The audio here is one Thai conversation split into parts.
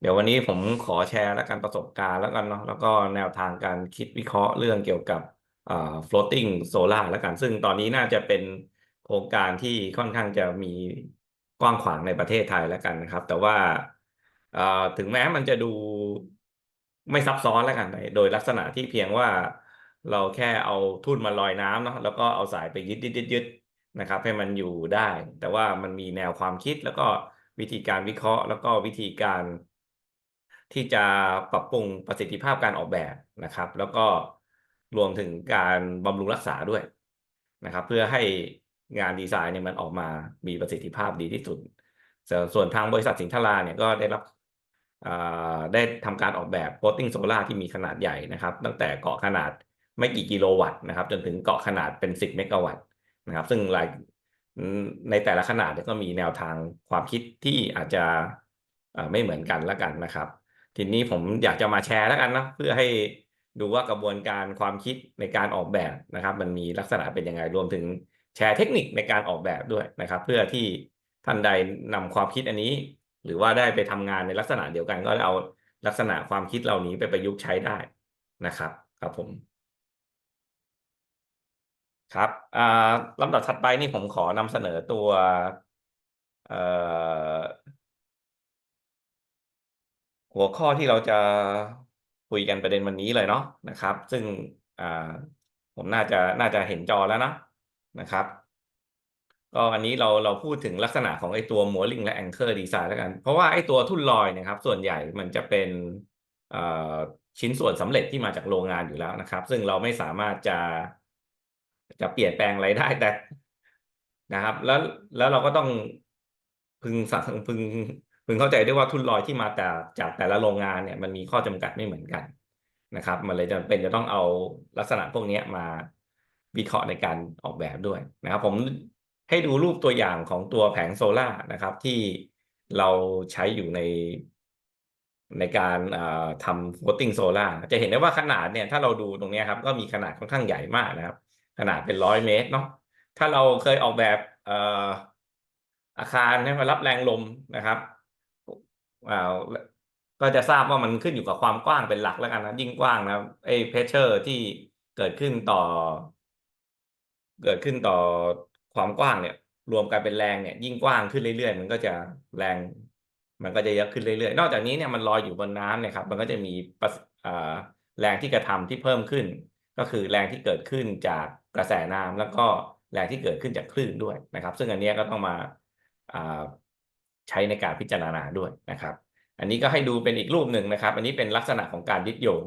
เดี๋ยววันนี้ผมขอแชร์แล้วกันประสบการณ์แล้วกันเนาะแล้วก็แนวทางการคิดวิเคราะห์เรื่องเกี่ยวกับอ่า floating solar แล้วกัน ซึ่งตอนนี้น่าจะเป็นโครงการที่ค่อนข้างจะมีกว้างขวางในประเทศไทยแล้วกันนะครับ แต่ว่าอ่าถึงแม้มันจะดูไม่ซับซ้อนแล้วกันโดยลักษณะที่เพียงว่าเราแค่เอาทุ่นมาลอยน้ำเนาะแล้วก็เอาสายไปยึดยึดยึดยึดนะครับ ให้มันอยู่ได้ แต่ว่ามันมีแนวความคิดแล้วก็วิธีการวิเคราะห์ แล้วก็วิธีการ ที่จะปรับปรุงประสิทธิภาพการออกแบบนะครับ แล้วก็รวมถึงการบำรุงรักษาด้วยนะครับ เพื่อให้งานดีไซน์เนี่ยมันออกมามีประสิทธิภาพดีที่สุด ส่วนทางบริษัทสิงทราเนี่ยก็ได้รับได้ทำการออกแบบ floating solar ที่มีขนาดใหญ่นะครับ ตั้งแต่เกาะขนาดไม่กี่กิโลวัตต์นะครับ จนถึงเกาะขนาดเป็น 10 เมกะวัตต์นะครับ ซึ่งรายในแต่ละขนาดก็มีแนวทางความคิดที่อาจจะไม่เหมือนกันล้วกันนะครับ ทีนี้ผมอยากจะมาแชร์แล้วกันนะเพื่อให้ดูว่ากระบวนการความคิดในการออกแบบนะครับ มันมีลักษณะเป็นยังไงรวมถึงแชร์เทคนิคในการออกแบบด้วยนะครับ เพื่อที่ท่านใดนำความคิดอันนี้ หรือว่าได้ไปทำงานในลักษณะเดียวกันก็เอาลักษณะความคิดเหล่านี้ไปประยุกต์ใช้ได้นะครับครับผมครับลำดับถัดไปนี่ผมขอนำเสนอตัว หัวข้อที่เราจะคุยกันประเด็นวันนี้เลยเนาะนะครับ ซึ่งผมน่าจะน่าจะเห็นจอแล้วนะนะครับ ก็อันนี้เราเราพูดถึงลักษณะของไอ้ตัว mooring และ anchor design แล้วกัน เพราะว่าไอ้ตัวทุ่นลอยนะครับ ส่วนใหญ่มันจะเป็นชิ้นส่วนสำเร็จที่มาจากโรงงานอยู่แล้วนะครับ ซึ่งเราไม่สามารถจะจะเปลี่ยนแปลงอะไรได้แต่นะครับ แล้วแล้วเราก็ต้องพึงสังพึง พึงเข้าใจได้ว่าทุนลอยที่มาแต่จากแต่ละโรงงานเนี่ยมันมีข้อจำกัดไม่เหมือนกันนะครับ มันเลยจำเป็นจะต้องเอาลักษณะพวกนี้มาวิเคราะห์ในการออกแบบด้วยนะครับ ผมให้ดูรูปตัวอย่างของตัวแผงโซล่านะครับ ที่เราใช้อยู่ในในการทำ floating solar จะเห็นได้ว่าขนาดเนี่ยถ้าเราดูตรงนี้ครับก็มีขนาดค่อนข้างใหญ่มากนะครับ ขนาดเป็นร้อยเมตรเนาะถ้าเราเคยออกแบบอาคารให้มารับแรงลมนะครับ ก็จะทราบว่ามันขึ้นอยู่กับความกว้างเป็นหลักแล้วกันนะยิ่งกว้างนะไอ้เพชเชอร์ที่เกิดขึ้นต่อ เกิดขึ้นต่อความกว้างเนี่ย รวมกันเป็นแรงเนี่ย ยิ่งกว้างขึ้นเรื่อยๆ มันก็จะแรง มันก็จะเยอะขึ้นเรื่อยๆ นอกจากนี้เนี่ยมันลอยอยู่บนน้ำเนี่ยครับ มันก็จะมีแรงที่กระทำที่เพิ่มขึ้น ก็คือแรงที่เกิดขึ้นจากกระแสน้ำแล้วก็แรงที่เกิดขึ้นจากคลื่นด้วยนะครับ ซึ่งอันนี้ก็ต้องมา ใช้ในการพิจารณาด้วยนะครับ อันนี้ก็ให้ดูเป็นอีกรูปหนึ่งนะครับ อันนี้เป็นลักษณะของการยึดโยง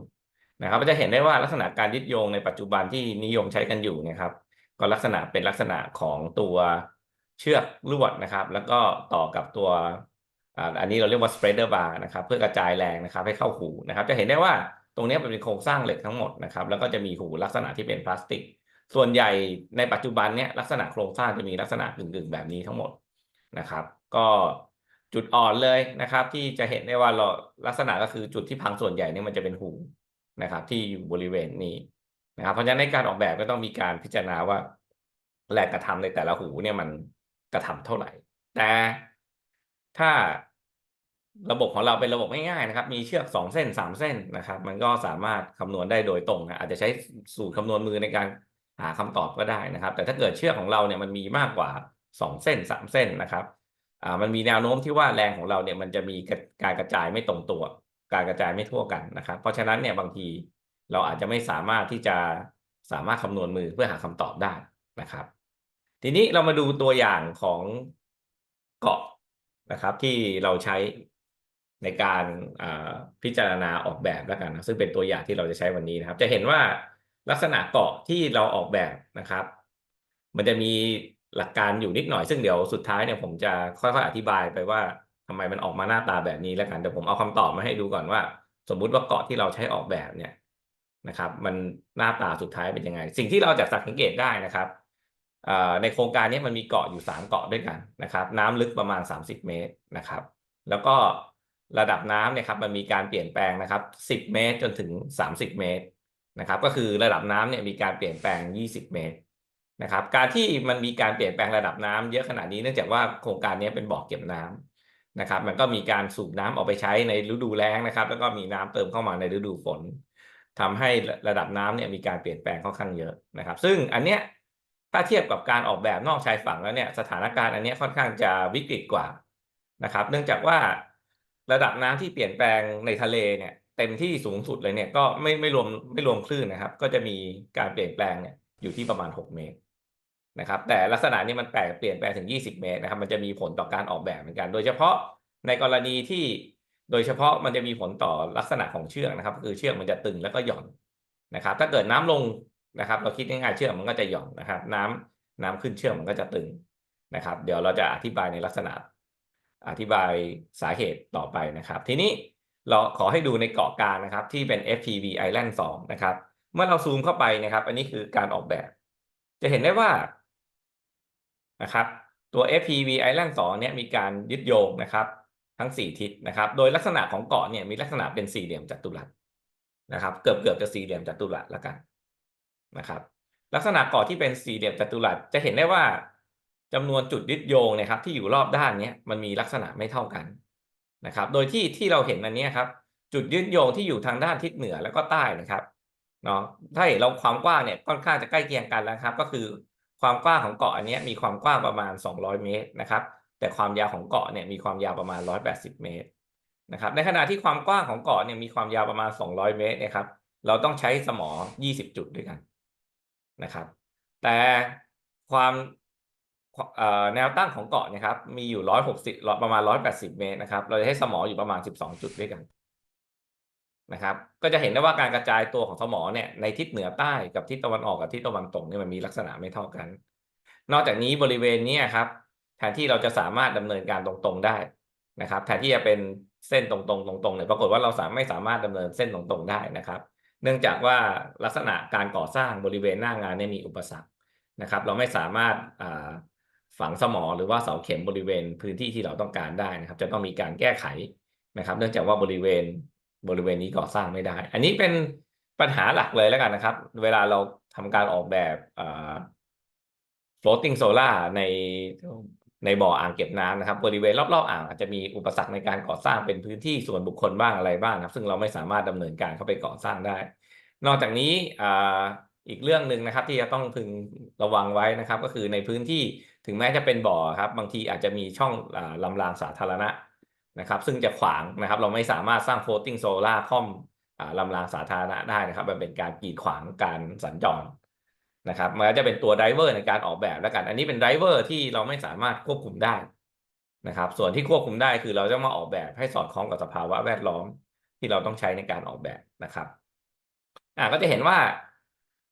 นะครับจะเห็นได้ว่าลักษณะการยึดโยงในปัจจุบันที่นิยมใช้กันอยู่นะครับ ก็ลักษณะเป็นลักษณะของตัวเชือกลวดนะครับ แล้วก็ต่อกับตัวอันนี้เราเรียกว่า spreader bar นะครับเพื่อกระจายแรงนะครับให้เข้าหูนะครับ จะเห็นได้ว่าตรงนี้เป็นโครงสร้างเหล็กทั้งหมดนะครับ แล้วก็จะมีหูลักษณะที่เป็นพลาสติก ส่วนใหญ่ในปัจจุบันเนี้ยลักษณะโครงสร้างจะมีลักษณะกึ่งๆแบบนี้ทั้งหมดนะครับ ก็ จุดอ่อนเลยนะครับ ที่จะเห็นได้ว่าเราลักษณะก็คือจุดที่พังส่วนใหญ่นี่มันจะเป็นหูนะครับ ที่อยู่บริเวณนี้นะครับ เพราะฉะนั้นในการออกแบบก็ต้องมีการพิจารณาว่าแรงกระทำในแต่ละหูเนี่ยมันกระทำเท่าไหร่ แต่ถ้าระบบของเราเป็นระบบง่ายๆนะครับ มีเชือกสองเส้นสามเส้นนะครับ มันก็สามารถคำนวณได้โดยตรงนะอาจจะใช้สูตรคำนวณมือในการหาคำตอบก็ได้นะครับ แต่ถ้าเกิดเชือกของเราเนี่ยมันมีมากกว่าสองเส้นสามเส้นนะครับ อ่ามันมีแนวโน้มที่ว่าแรงของเราเนี่ยมันจะมีการกระจายไม่ตรงตัว การกระจายไม่ทั่วกันนะครับ เพราะฉะนั้นเนี่ยบางทีเราอาจจะไม่สามารถที่จะสามารถคำนวณมือเพื่อหาคำตอบได้นะครับ ทีนี้เรามาดูตัวอย่างของเกาะนะครับที่เราใช้ในการพิจารณาออกแบบแล้วกันนะซึ่งเป็นตัวอย่างที่เราจะใช้วันนี้นะครับ จะเห็นว่าลักษณะเกาะที่เราออกแบบนะครับ มันจะมี หลักการอยู่นิดหน่อยซึ่งเดี๋ยวสุดท้ายเนี่ยผมจะค่อยๆอธิบายไปว่าทำไมมันออกมาหน้าตาแบบนี้แล้วกันแต่ผมเอาคำตอบมาให้ดูก่อนว่า สมมุติว่าเกาะที่เราใช้ออกแบบเนี่ยนะครับ มันหน้าตาสุดท้ายเป็นยังไง สิ่งที่เราจะสังเกตได้นะครับในโครงการนี้มันมีเกาะอยู่ 3 เกาะด้วยกันนะครับ น้ำลึกประมาณ 30 เมตรนะครับ แล้วก็ระดับน้ำเนี่ยครับมันมีการเปลี่ยนแปลงนะครับ 10 เมตรจนถึง 30 เมตรนะครับ ก็คือระดับน้ำเนี่ยมีการเปลี่ยนแปลง 20 เมตร นะครับการที่มันมีการเปลี่ยนแปลงระดับน้ำเยอะขนาดนี้เนื่องจากว่าโครงการนี้เป็นบ่อเก็บน้ำนะครับ มันก็มีการสูบน้ำออกไปใช้ในฤดูแล้งนะครับ แล้วก็มีน้ำเติมเข้ามาในฤดูฝนทำให้ระดับน้ำเนี่ยมีการเปลี่ยนแปลงค่อนข้างเยอะนะครับ ซึ่งอันเนี้ยถ้าเทียบกับการออกแบบนอกชายฝั่งแล้วเนี่ยสถานการณ์อันเนี้ยค่อนข้างจะวิกฤตกว่านะครับ เนื่องจากว่าระดับน้ำที่เปลี่ยนแปลงในทะเลเนี่ยเต็มที่สูงสุดเลยเนี่ยก็ไม่ไม่รวมไม่รวมคลื่นนะครับ ก็จะมีการเปลี่ยนแปลงเนี่ยอยู่ที่ประมาณ 6 เมตร นะครับ แต่ลักษณะนี้มันแปลเปลี่ยนแปลงถึง 20 เมตรนะครับ มันจะมีผลต่อการออกแบบเหมือนกัน โดยเฉพาะในกรณีที่โดยเฉพาะมันจะมีผลต่อลักษณะของเชือกนะครับ คือเชือกมันจะตึงแล้วก็หย่อนนะครับ ถ้าเกิดน้ำลงนะครับ เราคิดง่ายๆเชือกมันก็จะหย่อนนะครับ น้ำน้ำขึ้นเชือกมันก็จะตึงนะครับ เดี๋ยวเราจะอธิบายในลักษณะ อธิบายสาเหตุต่อไปนะครับ ทีนี้เราขอให้ดูในเกาะกลางนะครับ ที่เป็น FPV Island 2 นะครับ เมื่อเราซูมเข้าไปนะครับ อันนี้คือการออกแบบ จะเห็นได้ว่า นะครับ ตัว FPV Island 2เนี่ยมีการยึดโยงนะครับ ทั้ง 4 ทิศนะครับ โดยลักษณะของเกาะเนี่ยมีลักษณะเป็นสี่เหลี่ยมจัตุรัสนะครับเกือบเกือบจะสี่เหลี่ยมจัตุรัสแล้วกันนะครับลักษณะเกาะที่เป็นสี่เหลี่ยมจัตุรัสจะเห็นได้ว่าจำนวนจุดยึดโยงนะครับ ที่อยู่รอบด้านเนี้ยมันมีลักษณะไม่เท่ากันนะครับ โดยที่ที่เราเห็นอันเนี้ยครับ จุดยึดโยงที่อยู่ทางด้านทิศเหนือแล้วก็ใต้นะครับเนาะถ้าเห็นเราความกว้างเนี่ยค่อนข้างจะใกล้เคียงกันแล้วครับ ก็คือ ความกว้างของเกาะอันนี้มีความกว้างประมาณ 200 เมตรนะครับ แต่ความยาวของเกาะเนี่ยมีความยาวประมาณ 180 เมตรนะครับในขณะที่ความกว้างของเกาะเนี่ยมีความยาวประมาณ 200 เมตรนะครับ เราต้องใช้สมอ 20 จุดด้วยกันนะครับ แต่ความแนวตั้งของเกาะนะครับ มีอยู่ 160ประมาณ 180 เมตรนะครับ เราจะให้สมออยู่ประมาณ 12 จุดด้วยกัน นะครับ ก็จะเห็นได้ว่าการกระจายตัวของสมองเนี่ยในทิศเหนือใต้กับทิศตะวันออกกับทิศตะวันตกเนี่ยมันมีลักษณะไม่เท่ากัน นอกจากนี้บริเวณนี้ครับแทนที่เราจะสามารถดำเนินการตรงๆได้นะครับแทนที่จะเป็นเส้นตรงๆตรงๆเนี่ยปรากฏว่าเราสามไม่สามารถดำเนินเส้นตรงๆได้นะครับ เนื่องจากว่าลักษณะการก่อสร้างบริเวณหน้างานเนี่ยมีอุปสรรคนะครับ เราไม่สามารถฝังสมอหรือว่าเสาเข็มบริเวณพื้นที่ที่เราต้องการได้นะครับ จะต้องมีการแก้ไขนะครับ เนื่องจากว่าบริเวณ บริเวณนี้ก่อสร้างไม่ได้ อันนี้เป็นปัญหาหลักเลยแล้วกันนะครับ เวลาเราทำการออกแบบ floating solar ในในบ่ออ่างเก็บน้ำนะครับ บริเวณรอบๆอ่างอาจจะมีอุปสรรคในการก่อสร้างเป็นพื้นที่ส่วนบุคคลบ้างอะไรบ้างนะครับ ซึ่งเราไม่สามารถดำเนินการเข้าไปก่อสร้างได้ นอกจากนี้อีกเรื่องหนึ่งนะครับ ที่จะต้องพึงระวังไว้นะครับ ก็คือในพื้นที่ถึงแม้จะเป็นบ่อครับ บางทีอาจจะมีช่องลำรางสาธารณะ นะครับ ซึ่งจะขวางนะครับ เราไม่สามารถสร้าง floating solar ค่อมลำรางสาธารณะได้นะครับ มันเป็นการกีดขวางการสัญจรนะครับ มันจะเป็นตัวไดรเวอร์ในการออกแบบแล้วกัน อันนี้เป็นไดรเวอร์ที่เราไม่สามารถควบคุมได้นะครับ ส่วนที่ควบคุมได้คือเราจะมาออกแบบให้สอดคล้องกับสภาวะแวดล้อมที่เราต้องใช้ในการออกแบบนะครับ อ่าก็จะเห็นว่า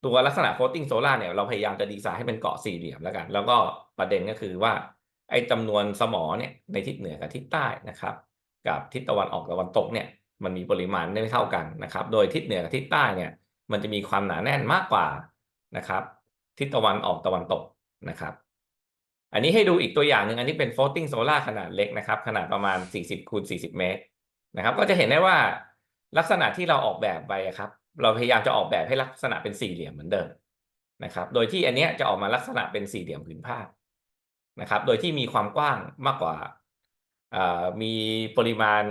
ตัวลักษณะ floating solar เนี่ยเราพยายามจะดีไซน์ให้เป็นเกาะสี่เหลี่ยมแล้วกัน แล้วก็ประเด็นก็คือว่า ไอ้จำนวนสมอเนี่ยในทิศเหนือกับทิศใต้นะครับ กับทิศตะวันออกตะวันตกเนี่ยมันมีปริมาณไม่เท่ากันนะครับ โดยทิศเหนือกับทิศใต้เนี่ยมันจะมีความหนาแน่นมากกว่านะครับ ทิศตะวันออกตะวันตกนะครับ อันนี้ให้ดูอีกตัวอย่างหนึ่งอันนี้เป็น floating solar ขนาดเล็กนะครับ ขนาดประมาณ 40คูณ40 เมตรนะครับ ก็จะเห็นได้ว่าลักษณะที่เราออกแบบไปครับ เราพยายามจะออกแบบให้ลักษณะเป็นสี่เหลี่ยมเหมือนเดิมนะครับ โดยที่อันนี้จะออกมาลักษณะเป็นสี่เหลี่ยมผืนผ้า นะครับ โดยที่มีความกว้างมากกว่ามีปริมาณ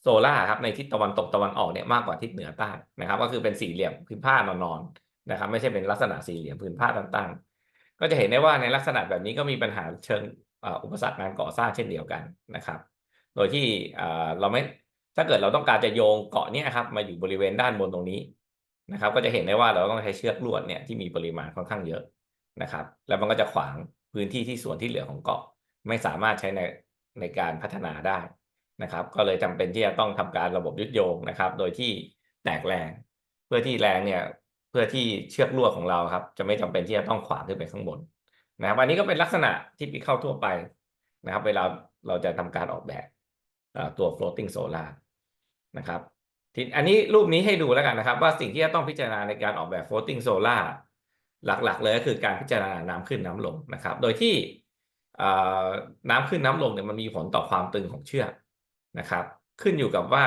โซล่าครับในทิศตะวันตกตะวันออกเนี่ยมากกว่าทิศเหนือใต้นะครับ ก็คือเป็นสี่เหลี่ยมพื้นผ้านอนๆนะครับ ไม่ใช่เป็นลักษณะสี่เหลี่ยมพื้นผ้าต่างๆ ก็จะเห็นได้ว่าในลักษณะแบบนี้ก็มีปัญหาเชิงอุปสรรคการก่อสร้างเช่นเดียวกันนะครับ โดยที่เราไม่ถ้าเกิดเราต้องการจะโยงเกาะเนี่ยครับมาอยู่บริเวณด้านบนตรงนี้นะครับ ก็จะเห็นได้ว่าเราต้องใช้เชือกลวดเนี่ยที่มีปริมาณค่อนข้างเยอะนะครับ แล้วมันก็จะขวาง พื้นที่ที่ส่วนที่เหลือของเกาะ ไม่สามารถใช้ในในการพัฒนาได้นะครับ ก็เลยจำเป็นที่จะต้องทำการระบบยึดโยงนะครับ โดยที่แตกแรง เพื่อที่แรงเนี่ยเพื่อที่เชือกลวของเราครับ จะไม่จำเป็นที่จะต้องขวางขึ้นไปข้างบนนะครับอันนี้ก็เป็นลักษณะที่พิเข้าทั่วไปนะครับ เวลาเราจะทำการออกแบบตัว floating solar นะครับทีอันนี้รูปนี้ให้ดูแล้วกันนะครับ ว่าสิ่งที่จะต้องพิจารณาในการออกแบบ floating solar หลักๆเลยก็คือการพิจารณาน้ำขึ้นน้ำลงนะครับ โดยที่น้ำขึ้นน้ำลงเนี่ยมันมีผลต่อความตึงของเชือกนะครับ ขึ้นอยู่กับว่า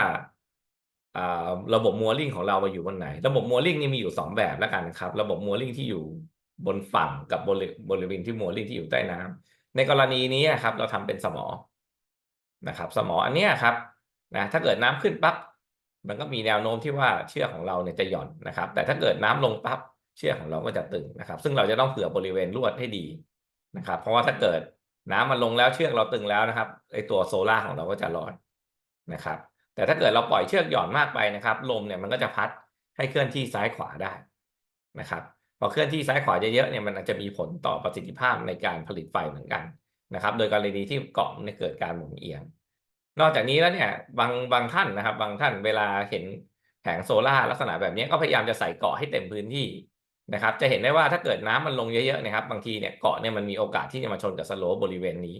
ระบบมัวริ่งของเราไปอยู่บนไหน ระบบมัวริ่งนี่มีอยู่ 2 แบบแล้วกันครับ ระบบมัวริ่งที่อยู่บนฝั่งกับบริบริเวณที่มัวริ่งที่อยู่ใต้น้ำในกรณีนี้ครับ เราทำเป็นสมอนะครับ สมออันนี้ครับนะถ้าเกิดน้ำขึ้นปั๊บมันก็มีแนวโน้มที่ว่าเชือกของเราเนี่ยจะหย่อนนะครับ แต่ถ้าเกิดน้ำลงปั๊บ เชือกของเราก็จะตึงนะครับ ซึ่งเราจะต้องเผื่อบริเวณลวดให้ดีนะครับ เพราะว่าถ้าเกิดน้ำมันลงแล้วเชือกเราตึงแล้วนะครับไอตัวโซล่าของเราก็จะลอยนะครับ แต่ถ้าเกิดเราปล่อยเชือกหย่อนมากไปนะครับ ลมเนี่ยมันก็จะพัดให้เคลื่อนที่ซ้ายขวาได้นะครับ พอเคลื่อนที่ซ้ายขวาเยอะๆเนี่ยมันอาจจะมีผลต่อประสิทธิภาพในการผลิตไฟเหมือนกันนะครับ โดยกรณีที่เกาะเนี่ยเกิดการหมุนเอียง นอกจากนี้แล้วเนี่ยบางบางท่านนะครับ บางท่านเวลาเห็นแผงโซล่าลักษณะแบบนี้ก็พยายามจะใส่เกาะให้เต็มพื้นที่ นะครับ จะเห็นได้ว่าถ้าเกิดน้ำมันลงเยอะๆนะครับ บางทีเนี่ยเกาะเนี่ยมันมีโอกาสที่จะมาชนกับสโลบริเวณนี้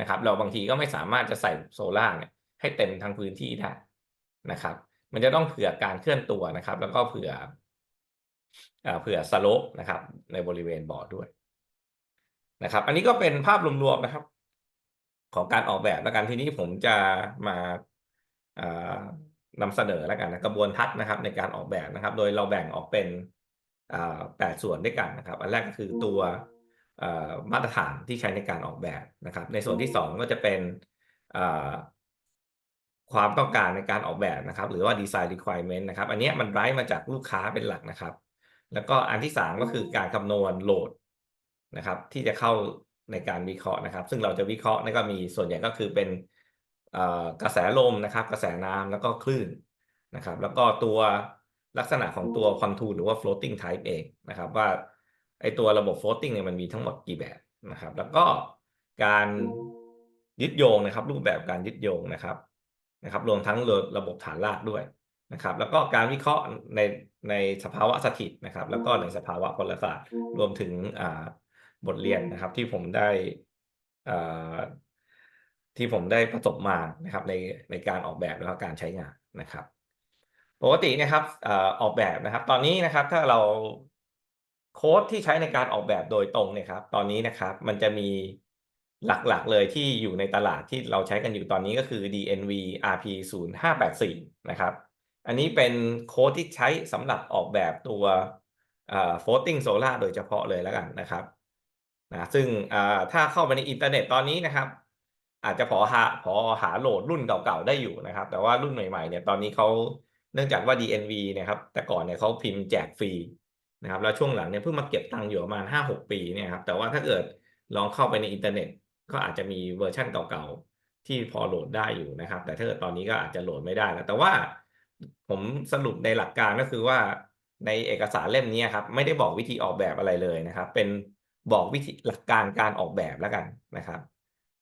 นะครับ เราบางทีก็ไม่สามารถจะใส่โซล่าเนี่ยให้เต็มทั้งพื้นที่ได้นะครับ มันจะต้องเผื่อการเคลื่อนตัวนะครับ แล้วก็เผื่อเผื่อสโลปนะครับ ในบริเวณบ่อด้วยนะครับ อันนี้ก็เป็นภาพรวมๆนะครับ ของการออกแบบแล้วกันทีนี้ผมจะมานำเสนอแล้วกันนะกระบวนทัศน์นะครับ ในการออกแบบนะครับ โดยเราแบ่งออกเป็น แปดส่วนด้วยกันนะครับ อันแรกก็คือตัวมาตรฐานที่ใช้ในการออกแบบนะครับ ในส่วนที่สองก็จะเป็นความต้องการในการออกแบบนะครับ หรือว่า design requirement นะครับ อันนี้มันไร้มาจากลูกค้าเป็นหลักนะครับ แล้วก็อันที่สามก็คือการคำนวณโหลดนะครับ ที่จะเข้าในการวิเคราะห์นะครับ ซึ่งเราจะวิเคราะห์นี่ก็มีส่วนใหญ่ก็คือเป็นกระแสลมนะครับ กระแสน้ำแล้วก็คลื่นนะครับ แล้วก็ตัว ลักษณะของตัวคอนทูหรือว่า floating type เองนะครับ ว่าไอตัวระบบ floating เนี่ยมันมีทั้งหมดกี่แบบนะครับ แล้วก็การยึดโยงนะครับ รูปแบบการยึดโยงนะครับนะครับ รวมทั้งระบบฐานรากด้วยนะครับ แล้วก็การวิเคราะห์ในในสภาวะสถิตนะครับ แล้วก็ในสภาวะพลศาสตร์รวมถึงบทเรียนนะครับ ที่ผมได้ที่ผมได้ประสบมานะครับ ในในการออกแบบแล้วก็การใช้งานนะครับ ปกตินะครับออกแบบนะครับ ตอนนี้นะครับถ้าเราโค้ดที่ใช้ในการออกแบบโดยตรงเนี่ยครับ ตอนนี้นะครับ มันจะมีหลักๆเลยที่อยู่ในตลาดที่เราใช้กันอยู่ตอนนี้ก็คือ DNV RP 0 5 8 4นะครับ อันนี้เป็นโค้ดที่ใช้สำหรับออกแบบตัว floating solar โดยเฉพาะเลยแล้วกันนะครับนะซึ่งถ้าเข้าไปในอินเทอร์เน็ตตอนนี้นะครับ อาจจะพอหาพอหาโหลดรุ่นเก่าๆได้อยู่นะครับ แต่ว่ารุ่นใหม่ๆเนี่ยตอนนี้เขา เนื่องจากว่า DNV นี่ยครับแต่ก่อนเนี่ยเขาพิมพ์แจกฟรีนะครับแล้วช่วงหลังเนี่ยเพิ่งมาเก็บตังค์อยู่ประมาณห้าหกปีเนี่ยครับแต่ว่าถ้าเกิดลองเข้าไปในอินเทอร์เน็ต ก็อาจจะมีเวอร์ชันเก่าๆ ที่พอโหลดได้อยู่นะครับ แต่ถ้าเกิดตอนนี้ก็อาจจะโหลดไม่ได้แล้วแต่ว่าผมสรุปในหลักการก็คือว่าในเอกสารเล่มนี้ครับไม่ได้บอกวิธีออกแบบอะไรเลยนะครับ เป็นบอกวิธีหลักการการออกแบบแล้วกันนะครับ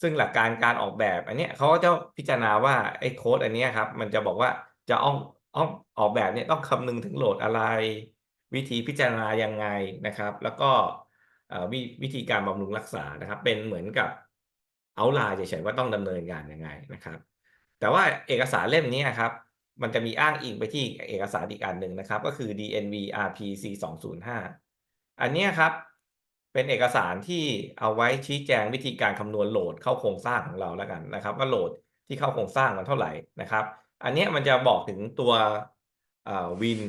ซึ่งหลักการการออกแบบอันนี้เขาก็จะพิจารณาว่าไอ้โค้ดอันนี้ครับมันจะบอกว่าจะอ้อง ออออกแบบเนี่ยต้องคำนึงถึงโหลดอะไร วิธีพิจารณายังไงนะครับ แล้วก็ววิธีการบำรุงรักษานะครับ เป็นเหมือนกับเอาลน์เฉยๆว่าต้องดำเนินการยังไงนะครับ แต่ว่าเอกสารเล่มนี้ครับ มันจะมีอ้างอิงไปที่เอกสารอีกอันหนึ่งนะครับ ก็คือ DNV RPC 205อันนี้ครับ เป็นเอกสารที่เอาไว้ชี้แจงวิธีการคำนวณโหลดเข้าโครงสร้างของเราแล้วกันนะครับ ว่าโหลดที่เข้าโครงสร้างมันเท่าไหร่นะครับ อันนี้มันจะบอกถึงตัววิน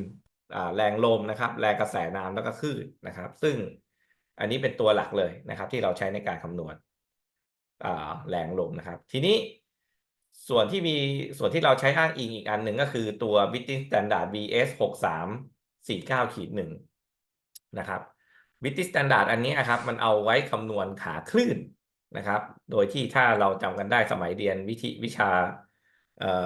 แรงลมนะครับ แรงกระแสน้ำแล้วก็คลื่นนะครับ ซึ่งอันนี้เป็นตัวหลักเลยนะครับ ที่เราใช้ในการคำนวณแรงลมนะครับ ทีนี้ส่วนที่มีส่วนที่เราใช้อ้างอิงอีกอันหนึ่งก็คือตัว British Standard BS 6349ขีดหนึ่งนะครับ British Standard อันนี้นะครับ มันเอาไว้คำนวณขาคลื่นนะครับ โดยที่ถ้าเราจำกันได้สมัยเรียนวิธีวิชา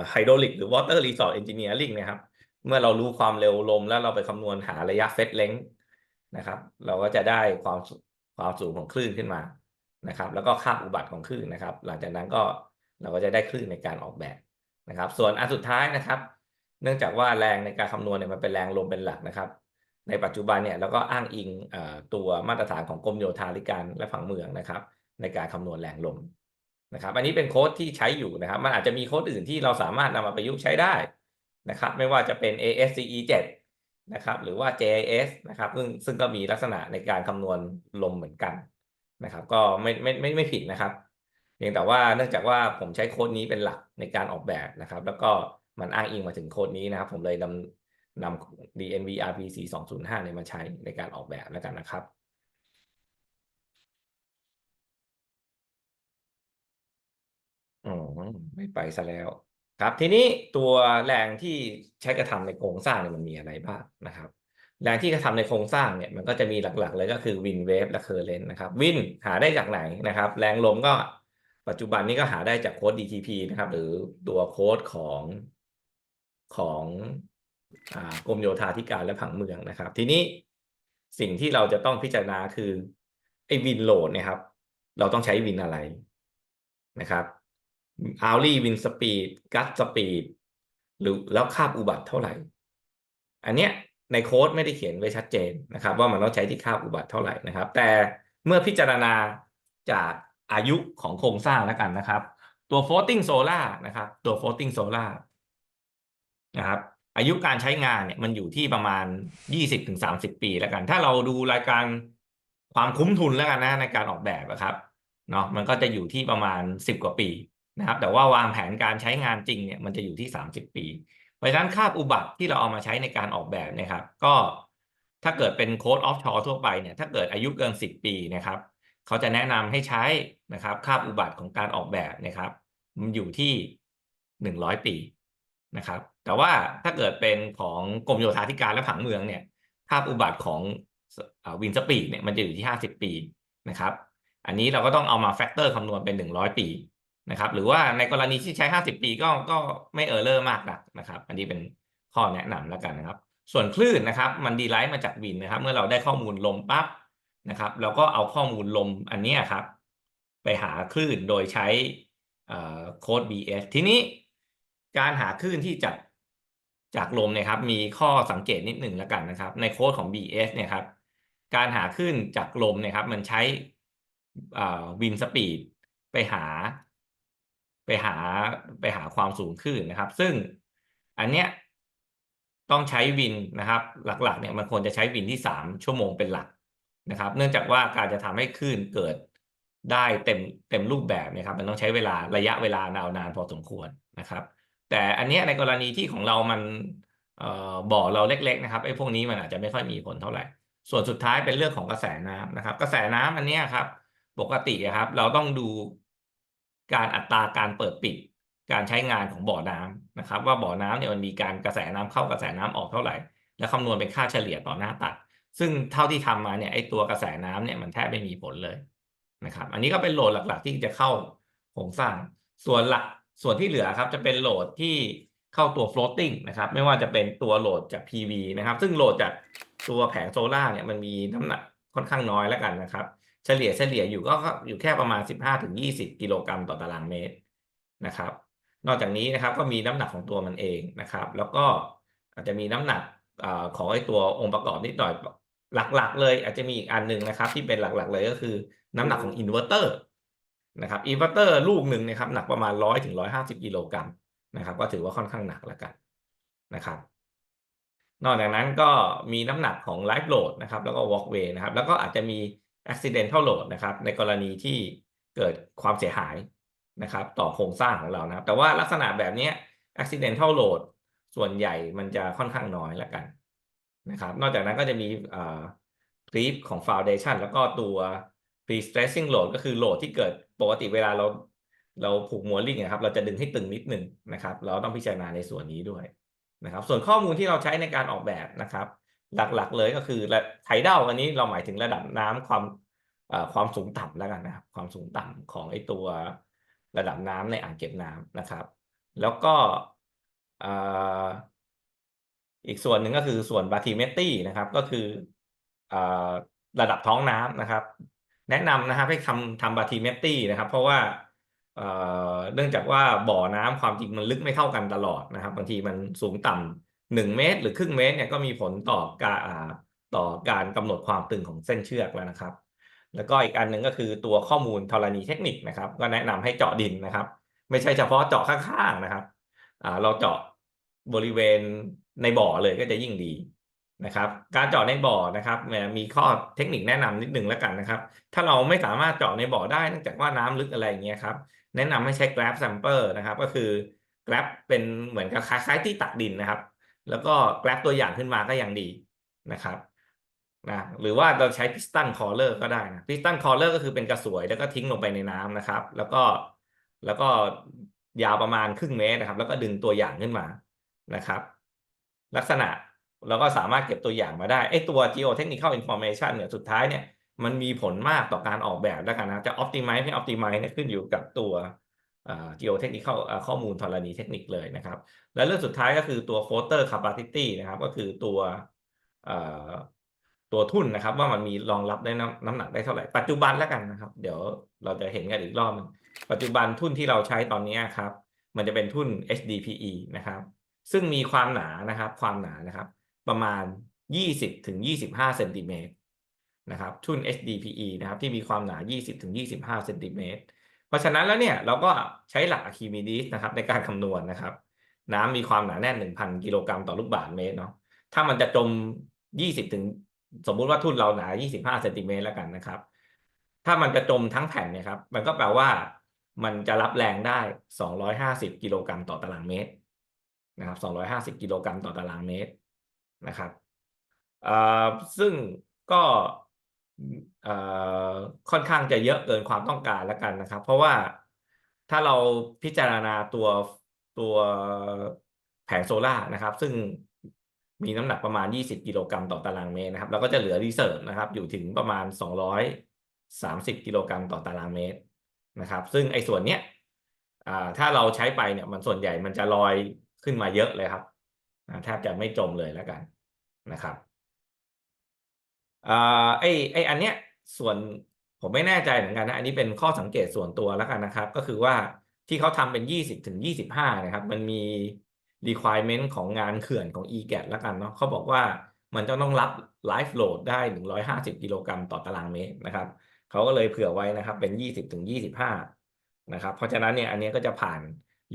ไฮโดรลิกหรือ Water Resource Engineering นะครับเมื่อเรารู้ความเร็วลมแล้วเราไปคำนวณหาระยะเฟสเลงนะครับ เราก็จะได้ความความสูงของคลื่นขึ้นมานะครับ แล้วก็ค่าอุบัติของคลื่นนะครับ หลังจากนั้นก็เราก็จะได้คลื่นในการออกแบบนะครับ ส่วนอันสุดท้ายนะครับ เนื่องจากว่าแรงในการคำนวณเนี่ยมันเป็นแรงลมเป็นหลักนะครับ ในปัจจุบันเนี่ยเราก็อ้างอิงตัวมาตรฐานของกรมโยธาธิการและผังเมืองนะครับ ในการคำนวณแรงลม นะครับ อันนี้เป็นโค้ดที่ใช้อยู่นะครับ มันอาจจะมีโค้ดอื่นที่เราสามารถนำมาประยุกต์ใช้ได้นะครับ ไม่ว่าจะเป็น ASCE 7นะครับ หรือว่า JIS นะครับ ซึ่งซึ่งก็มีลักษณะในการคำนวณลมเหมือนกันนะครับ ก็ไม่ไม่ไม่ไม่ผิดนะครับ เพียงแต่ว่าเนื่องจากว่าผมใช้โค้ดนี้เป็นหลักในการออกแบบนะครับ แล้วก็มันอ้างอิงมาถึงโค้ดนี้นะครับ ผมเลยนำนำ DNV RPC 205เนี่ยมาใช้ในการออกแบบแล้วกันนะครับ อื อ๋อ ไม่ไปซะแล้ว ครับ ทีนี้ตัวแรงที่ใช้กระทำในโครงสร้างเนี่ยมันมีอะไรบ้างนะครับ แรงที่กระทำในโครงสร้างเนี่ยมันก็จะมีหลักๆ เลยก็คือวินเวฟและเคอร์เรนต์นะครับวินหาได้จากไหนนะครับ แรงลมก็ปัจจุบันนี้ก็หาได้จากโค้ด DTP นะครับ หรือตัวโค้ดของของอกรมโยธาธิการและผังเมืองนะครับ ทีนี้สิ่งที่เราจะต้องพิจารณาคือไอ้วินโหลดนี่ยครับ เราต้องใช้วินอะไรนะครับ hourly wind speed gust speed หรือแล้วคาบอุบัติเท่าไหร่ อันเนี้ยในโค้ดไม่ได้เขียนไว้ชัดเจนนะครับ ว่ามันต้องใช้ที่คาบอุบัติเท่าไหร่นะครับ แต่เมื่อพิจารณาจากอายุของโครงสร้างแล้วกันนะครับ ตัว floating solar นะครับ ตัว floating solar นะครับ อายุการใช้งานเนี่ยมันอยู่ที่ประมาณ 20-30 ปีแล้วกัน ถ้าเราดูรายการความคุ้มทุนแล้วกันนะในการออกแบบนะครับเนาะมันก็จะอยู่ที่ประมาณ 10 กว่าปี นะครับ แต่ว่าวางแผนการใช้งานจริงเนี่ยมันจะอยู่ที่ 30 ปี เพราะฉะนั้นค่าบอุบัติที่เราเอามาใช้ในการออกแบบนะครับ ก็ถ้าเกิดเป็นโค้ดออฟชอร์ทั่วไปเนี่ยถ้าเกิดอายุเกิน 10 ปีนะครับเขาจะแนะนำให้ใช้นะครับ ค่าบอุบัติของการออกแบบนะครับ มันอยู่ที่ 100 ปีนะครับ แต่ว่าถ้าเกิดเป็นของกรมโยธาธิการและผังเมืองเนี่ยค่าบอุบัติของวินสปีดเนี่ยมันจะอยู่ที่ 50 ปีนะครับ อันนี้เราก็ต้องเอามาแฟกเตอร์คำนวณเป็น 100 ปี นะครับ หรือว่าในกรณีที่ใช้ 50 ปีก็ก็ไม่เออร์เลอร์มากนักนะครับ อันนี้เป็นข้อแนะนำแล้วกันนะครับ ส่วนคลื่นนะครับ มันดีไลท์มาจากวินนะครับ เมื่อเราได้ข้อมูลลมปั๊บนะครับเราก็เอาข้อมูลลมอันนี้ครับ ไปหาคลื่นโดยใช้โค้ด BS ทีนี้การหาคลื่นที่จากจากลมเนี่ยครับมีข้อสังเกตนิดหนึ่งแล้วกันนะครับ ในโค้ดของ BS เนี่ยครับการหาคลื่นจากลมเนี่ยครับมันใช้วินสปีดไปหา ไปหาไปหาความสูงคลื่นนะครับ ซึ่งอันเนี้ยต้องใช้วินนะครับ หลักๆเนี่ยมันควรจะใช้วินที่สามชั่วโมงเป็นหลักนะครับ เนื่องจากว่าการจะทำให้คลื่นเกิดได้เต็มเต็มรูปแบบนะครับ มันต้องใช้เวลาระยะเวลานานานพอสมควรนะครับ แต่อันเนี้ยในกรณีที่ของเรามันบ่อเราเล็ก ๆ นะครับไอ้พวกนี้มันอาจจะไม่ค่อยมีผลเท่าไหร่ ส่วนสุดท้ายเป็นเรื่องของกระแสน้ำนะครับ กระแสน้ำอันเนี้ยครับ ปกติครับ เราต้องดู การอัตราการเปิดปิด การใช้งานของบ่อน้ำนะครับ ว่าบ่อน้ำเนี่ยมันมีการกระแสน้ำเข้ากระแสน้ำออกเท่าไหร่ แล้วคำนวณเป็นค่าเฉลี่ยต่อหน้าตัด ซึ่งเท่าที่ทำมาเนี่ยไอ้ตัวกระแสน้ำเนี่ยมันแทบไม่มีผลเลยนะครับ อันนี้ก็เป็นโหลดหลักๆ ที่จะเข้าโครงสร้าง ส่วนหลักส่วนที่เหลือครับจะเป็นโหลดที่เข้าตัว floating นะครับ ไม่ว่าจะเป็นตัวโหลดจาก PV นะครับ ซึ่งโหลดจากตัวแผงโซล่าเนี่ยมันมีน้ำหนักค่อนข้างน้อยแล้วกันนะครับ เฉลี่ยเฉลี่ยอยู่ก็อยู่แค่ประมาณ 15-20 กิโลกรัมต่อตารางเมตรนะครับ นอกจากนี้นะครับก็มีน้ำหนักของตัวมันเองนะครับ แล้วก็อาจจะมีน้ำหนักอของไอ้ตัวองค์ประกอบนิดหน่อยหลักๆ เลย อาจจะมีอีกอันหนึ่งนะครับ ที่เป็นหลักๆ เลยก็คือน้ำหนักของอินเวอร์เตอร์นะครับอินเวอร์เตอร์ลูกหนึ่งนะครับหนักประมาณร้อยถึงร้อยห้าสิบกิโลกรัมนะครับ ก็ถือว่าค่อนข้างหนักแล้วกันนะครับ นอกจากนั้นก็มีน้ำหนักของไลฟ์โหลดนะครับ แล้วก็วอล์กเวย์นะครับ แล้วก็อาจจะมี accidental load นะครับ ในกรณีที่เกิดความเสียหายนะครับ ต่อโครงสร้างของเรานะครับ แต่ว่าลักษณะแบบนี้ accidental load ส่วนใหญ่มันจะค่อนข้างน้อยแล้วกันนะครับ นอกจากนั้นก็จะมีอ่า creep ของ foundation แล้วก็ตัว pre-stressing load ก็คือโหลดที่เกิดปกติเวลาเราเราผูกมัวริ่งนะครับ เราจะดึงให้ตึงนิดหนึ่งนะครับ เราต้องพิจารณาในส่วนนี้ด้วยนะครับ ส่วนข้อมูลที่เราใช้ในการออกแบบนะครับ หลักๆ เลยก็คือไทดัลอันนี้เราหมายถึงระดับน้ำความความสูงต่ำแล้วกันนะครับ ความสูงต่ำของไอตัวระดับน้ำในอ่างเก็บน้ำนะครับ แล้วก็อีกส่วนหนึ่งก็คือส่วนบาทีเมตตี้นะครับ ก็คือระดับท้องน้ำนะครับ แนะนำนะครับให้ทำทำบาทีเมตตี้นะครับ เพราะว่าเนื่องจากว่าบ่อน้ำความจริงมันลึกไม่เท่ากันตลอดนะครับ บางทีมันสูงต่ำ หนึ่งเมตร หรือครึ่งเมตรเนี่ยก็มีผลต่อการต่อการกำหนดความตึงของเส้นเชือกแล้วนะครับ แล้วก็อีกอันหนึ่งก็คือตัวข้อมูลธรณีเทคนิคนะครับ ก็แนะนำให้เจาะดินนะครับ ไม่ใช่เฉพาะเจาะข้างๆนะครับเราเจาะบริเวณในบ่อเลยก็จะยิ่งดีนะครับ การเจาะในบ่อนะครับมีข้อเทคนิคแนะนำนิดหนึ่งแล้วกันนะครับ ถ้าเราไม่สามารถเจาะในบ่อได้เนื่องจากว่าน้ำลึกอะไรอย่างเงี้ยครับแนะนำให้ใช้ grab sample นะครับ ก็คือ grab เป็นเหมือนกับคล้ายๆที่ตักดินนะครับ แล้วก็ grab ตัวอย่างขึ้นมาก็ยังดีนะครับนะหรือว่าเราใช้ piston collar ก็ได้นะ piston collar ก็คือเป็นกระสวยแล้วก็ทิ้งลงไปในน้ำนะครับ แล้วก็แล้วก็ยาวประมาณครึ่งเมตรนะครับ แล้วก็ดึงตัวอย่างขึ้นมานะครับ ลักษณะเราก็สามารถเก็บตัวอย่างมาได้ไอ้ตัว geotechnical information เนี่ยสุดท้ายเนี่ยมันมีผลมากต่อการออกแบบแล้วกันนะจะ optimize ไม่ optimize เนี่ยขึ้นอยู่กับตัว อ่า geotechnical อ่าข้อมูลธรณีเทคนิคเลยนะครับ และเรื่องสุดท้ายก็คือตัว floater capacity นะครับ ก็คือตัวตัวทุ่นนะครับ ว่ามันมีรองรับได้น้ำหนักได้เท่าไหร่ ปัจจุบันแล้วกันนะครับ เดี๋ยวเราจะเห็นกันอีกรอบปัจจุบันทุ่นที่เราใช้ตอนนี้ครับ มันจะเป็นทุ่น HDPE นะครับ ซึ่งมีความหนานะครับ ความหนานะครับ ประมาณ 20ถึง25เซนติเมตรนะครับ ทุ่น HDPE นะครับ ที่มีความหนา 20ถึง25เซนติเมตร เพราะฉะนั้นแล้วเนี่ยเราก็ใช้หลักอะคิมิดีสนะครับในการคำนวณนะครับ น้ำมีความหนาแน่น 1,000 กิโลกรัมต่อลูกบาศก์เมตรเนาะถ้ามันจะจม 20 ถึง สมมุติว่าทุ่นเราหนา 25เซนติเมตรแล้วกันนะครับ ถ้ามันจะจมทั้งแผ่นเนี่ยครับมันก็แปลว่ามันจะรับแรงได้ 250 กิโลกรัมต่อตารางเมตรนะครับ 250 กิโลกรัมต่อตารางเมตรนะครับเอ่อซึ่งก็ ค่อนข้างจะเยอะเกินความต้องการแล้วกันนะครับ เพราะว่าถ้าเราพิจารณาตัวตัวแผงโซล่านะครับ ซึ่งมีน้ำหนักประมาณ 20 กิโลกรัมต่อตารางเมตรนะครับเราก็จะเหลือรีเซิร์ฟนะครับ อยู่ถึงประมาณ 230 กิโลกรัมต่อตารางเมตรนะครับ ซึ่งไอ้ส่วนเนี้ยถ้าเราใช้ไปเนี่ยมันส่วนใหญ่มันจะลอยขึ้นมาเยอะเลยครับแทบจะไม่จมเลยแล้วกันนะครับ อ่าไอ้ไอ้อันเนี้ยส่วนผมไม่แน่ใจเหมือนกันนะอันนี้เป็นข้อสังเกตส่วนตัวแล้วกันนะครับ ก็คือว่าที่เขาทำเป็น 20ถึง25 นะครับ มันมี requirement ของงานเขื่อนของ EGAT แล้วกันเนาะเขาบอกว่ามันจะต้องรับ live load ได้ 150 กิโลกรัมต่อตารางเมตรนะครับเขาก็เลยเผื่อไว้นะครับเป็น 20ถึง25 นะครับ เพราะฉะนั้นเนี่ยอันนี้ก็จะผ่าน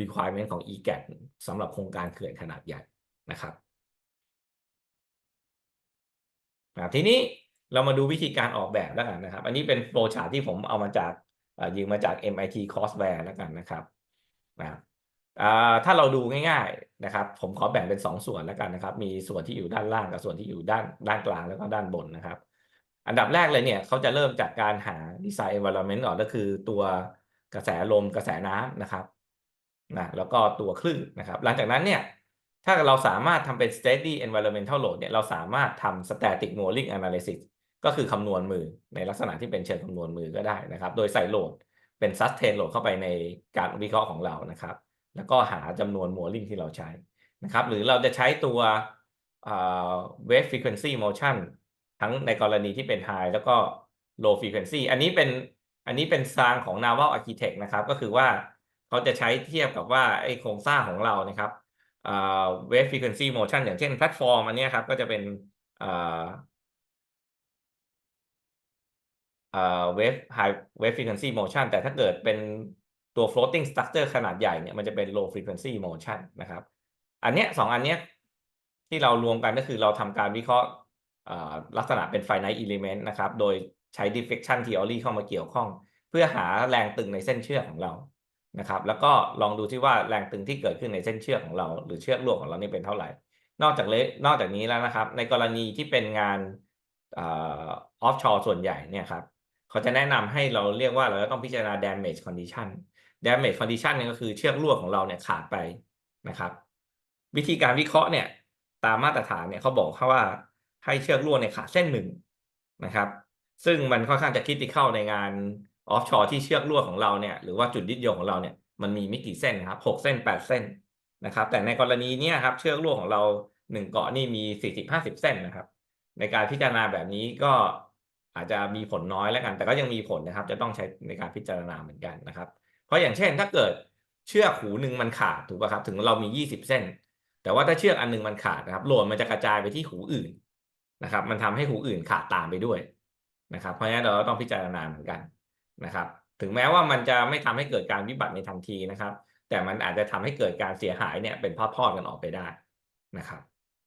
requirement ของ EGAT สำหรับโครงการเขื่อนขนาดใหญ่นะครับ นะทีนี้เรามาดูวิธีการออกแบบแล้วกันนะครับ อันนี้เป็นโฟล์ชาร์ตที่ผมเอามาจากยืมมาจาก MIT Courseware แล้วกันนะครับนะครับถ้าเราดูง่ายๆนะครับ ผมขอแบ่งเป็น 2 ส่วนแล้วกันนะครับ มีส่วนที่อยู่ด้านล่างกับส่วนที่อยู่ด้านด้านกลางแล้วก็ด้านบนนะครับ อันดับแรกเลยเนี่ยเขาจะเริ่มจากการหา design environment ก่อนก็คือตัวกระแสลมกระแสน้ำนะครับนะแล้วก็ตัวคลื่นนะครับ หลังจากนั้นเนี่ย ถ้าเราสามารถทำเป็น steady environmental load เนี่ยเราสามารถทำ static mooring analysis ก็คือคำนวณมือในลักษณะที่เป็นเชิงคำนวณมือก็ได้นะครับ โดยใส่โหลดเป็น sustain load เข้าไปในการวิเคราะห์ของเรานะครับ แล้วก็หาจำนวน mooring ที่เราใช้นะครับ หรือเราจะใช้ตัว wave frequency motion ทั้งในกรณีที่เป็น high แล้วก็ low frequency อันนี้เป็นอันนี้เป็นสร้างของ naval architect นะครับ ก็คือว่าเขาจะใช้เทียบกับว่าไอโครงสร้างของเรานะครับ wave frequency motion อย่างเช่นแพลตฟอร์มอันนี้ครับก็จะเป็น wave high wave frequency motion แต่ถ้าเกิดเป็นตัว floating structure ขนาดใหญ่เนี่ยมันจะเป็น low frequency motion นะครับ อันเนี้ยสองอันเนี้ยที่เรารวมกันก็คือเราทำการวิเคราะห์ลักษณะเป็น finite element นะครับ โดยใช้ deflection theory เข้ามาเกี่ยวข้อง เพื่อหาแรงตึงในเส้นเชือกของเรา นะครับ แล้วก็ลองดูที่ว่าแรงตึงที่เกิดขึ้นในเส้นเชือกของเรา หรือเชือกลวกของเรานี่เป็นเท่าไหร่ นอกจากเลนอกจากนี้แล้วนะครับ ในกรณีที่เป็นงานออฟชอร์ส่วนใหญ่เนี่ยครับเขาจะแนะนำให้เราเรียกว่าเราต้องพิจารณา damage condition damage condition เนี่ยก็คือเชือกลวกของเราเนี่ยขาดไปนะครับ วิธีการวิเคราะห์เนี่ยตามมาตรฐานเนี่ยเขาบอกว่าให้เชือกลวกเนี่ยขาดเส้นหนึ่งนะครับ ซึ่งมันค่อนข้างจะคิดที่เข้าในงาน ออฟชอร์ที่เชือกลวกของเราเนี่ยหรือว่าจุดยึดโยงของเราเนี่ยมันมีไม่กี่เส้นนะครับหกเส้นแปดเส้นนะครับ แต่ในกรณีนี้ครับเชือกลวกของเราหนึ่งเกาะนี่มีสี่สิบห้าสิบเส้นนะครับ ในการพิจารณาแบบนี้ก็อาจจะมีผลน้อยแล้วกัน แต่ก็ยังมีผลนะครับ จะต้องใช้ในการพิจารณาเหมือนกันนะครับ เพราะอย่างเช่นถ้าเกิดเชือกหูหนึ่งมันขาดถูกป่ะครับ ถึงเรามียี่สิบเส้น แต่ว่าถ้าเชือกอันหนึงมันขาดนะครับโหลดมันจะกระจายไปที่หูอื่นนะครับ มันทำให้หูอื่นขาดตามไปด้วยนะครับ เพราะฉะนั้นเราต้องพิจารณาเหมือนกัน นะครับ ถึงแม้ว่ามันจะไม่ทำให้เกิดการวิบัติในทันทีนะครับ แต่มันอาจจะทำให้เกิดการเสียหายเนี่ยเป็นทอดๆกันออกไปได้นะครับ